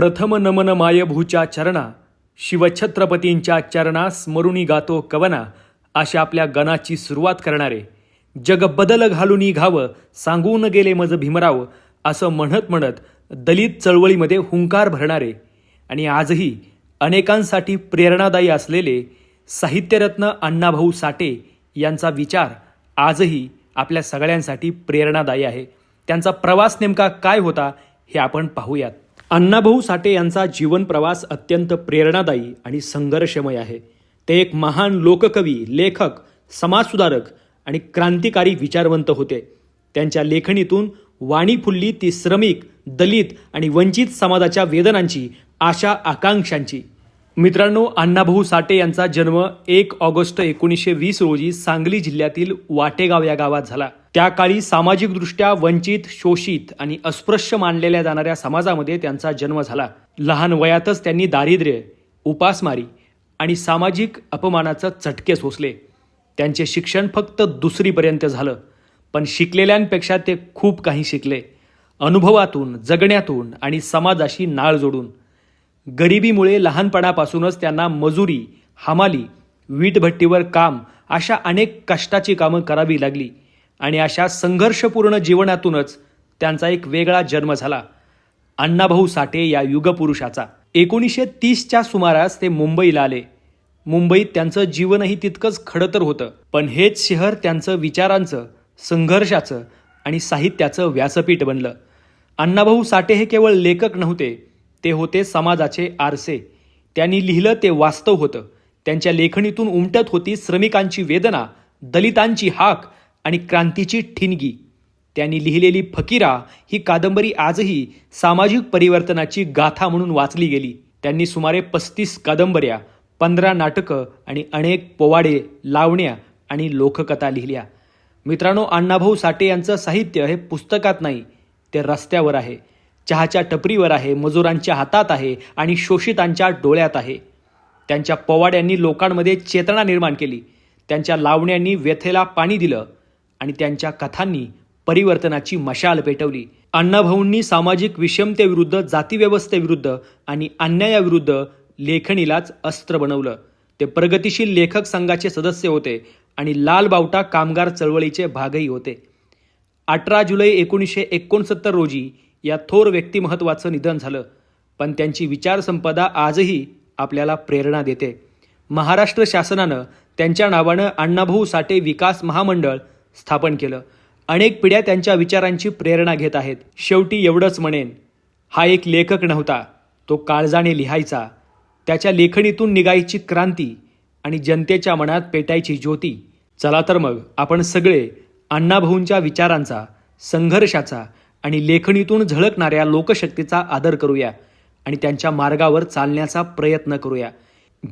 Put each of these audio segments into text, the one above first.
प्रथम नमन मायभूच्या चरणा शिवछत्रपतींच्या चरणा स्मरुणी गातो कवना अशा आपल्या गणाची सुरुवात करणारे. जग बदल घालून घावं सांगून गेले मज भीमराव असं म्हणत म्हणत दलित चळवळीमध्ये हुंकार भरणारे. आणि आजही अनेकांसाठी प्रेरणादायी असलेले साहित्यरत्न अण्णाभाऊ साठे यांचा विचार आजही आपल्या सगळ्यांसाठी प्रेरणादायी आहे. त्यांचा प्रवास नेमका काय होता हे आपण पाहूयात. अण्णाभाऊ साठे यांचा जीवन प्रवास अत्यंत प्रेरणादायी आणि संघर्षमय आहे. ते एक महान लोककवी लेखक समाजसुधारक आणि क्रांतिकारी विचारवंत होते. त्यांच्या लेखणीतून वाणी फुलली ती श्रमिक दलित आणि वंचित समाजाच्या वेदनांची आशा आकांक्षांची मित्रांनो अण्णाभाऊ साठे यांचा जन्म एक ऑगस्ट एकोणीसशे वीस रोजी सांगली जिल्ह्यातील वाटेगाव या गावात झाला. त्या काळी सामाजिकदृष्ट्या वंचित शोषित आणि अस्पृश्य मानलेल्या जाणाऱ्या समाजामध्ये त्यांचा जन्म झाला. लहान वयातच त्यांनी दारिद्र्य उपासमारी आणि सामाजिक अपमानाचं चटके सोसले. त्यांचे शिक्षण फक्त दुसरीपर्यंत झालं पण शिकलेल्यांपेक्षा ते खूप काही शिकले. अनुभवातून जगण्यातून आणि समाजाशी नाळ जोडून. गरिबीमुळे लहानपणापासूनच त्यांना मजुरी हमाली वीटभट्टीवर काम अशा अनेक कष्टाची कामं करावी लागली आणि अशा संघर्षपूर्ण जीवनातूनच त्यांचा एक वेगळा जन्म झाला. अण्णाभाऊ साठे या युगपुरुषाचा. एकोणीसशे तीसच्या सुमारास ते मुंबईला आले. मुंबईत त्यांचं जीवनही तितकंच खडतर होतं. पण हेच शहर त्यांचं विचारांचं संघर्षाचं आणि साहित्याचं व्यासपीठ बनलं. अण्णाभाऊ साठे हे केवळ लेखक नव्हते ते होते समाजाचे आरसे. त्यांनी लिहिलं ते वास्तव होतं. त्यांच्या लेखणीतून उमटत होती श्रमिकांची वेदना दलितांची हाक आणि क्रांतीची ठिणगी. त्यांनी लिहिलेली फकीरा ही कादंबरी आजही सामाजिक परिवर्तनाची गाथा म्हणून वाचली गेली. त्यांनी सुमारे पस्तीस कादंबऱ्या पंधरा नाटकं आणि अनेक पोवाडे लावण्या आणि लोककथा लिहिल्या. मित्रांनो अण्णाभाऊ साठे यांचं साहित्य हे पुस्तकात नाही ते रस्त्यावर आहे. चहाच्या टपरीवर आहे मजुरांच्या हातात आहे आणि शोषितांच्या डोळ्यात आहे. त्यांच्या पोवाड्यांनी लोकांमध्ये चेतना निर्माण केली. त्यांच्या लावण्यांनी व्यथेला पाणी दिलं आणि त्यांच्या कथांनी परिवर्तनाची मशाल पेटवली. अण्णाभाऊंनी सामाजिक विषमतेविरुद्ध जातीव्यवस्थेविरुद्ध आणि अन्यायाविरुद्ध लेखणीलाच अस्त्र बनवलं. ते प्रगतिशील लेखक संघाचे सदस्य होते आणि लाल बावटा कामगार चळवळीचे भागही होते. अठरा जुलै एकोणीसशे एकोणसत्तर रोजी या थोर व्यक्तिमत्वाचं निधन झालं. पण त्यांची विचारसंपदा आजही आपल्याला प्रेरणा देते. महाराष्ट्र शासनानं त्यांच्या नावानं अण्णाभाऊ साठे विकास महामंडळ स्थापन केलं. अनेक पिढ्या त्यांच्या विचारांची प्रेरणा घेत आहेत. शेवटी एवढंच म्हणेन हा एक लेखक नव्हता. तो काळजाने लिहायचा. त्याच्या लेखणीतून निघायची क्रांती आणि जनतेच्या मनात पेटायची ज्योती. चला तर मग आपण सगळे अण्णाभाऊंच्या विचारांचा संघर्षाचा आणि लेखणीतून झळकणाऱ्या लोकशक्तीचा आदर करूया आणि त्यांच्या मार्गावर चालण्याचा प्रयत्न करूया.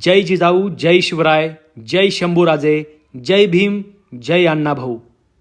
जय जिजाऊ जय शिवराय जय शंभूराजे जय भीम जय अण्णाभाऊ.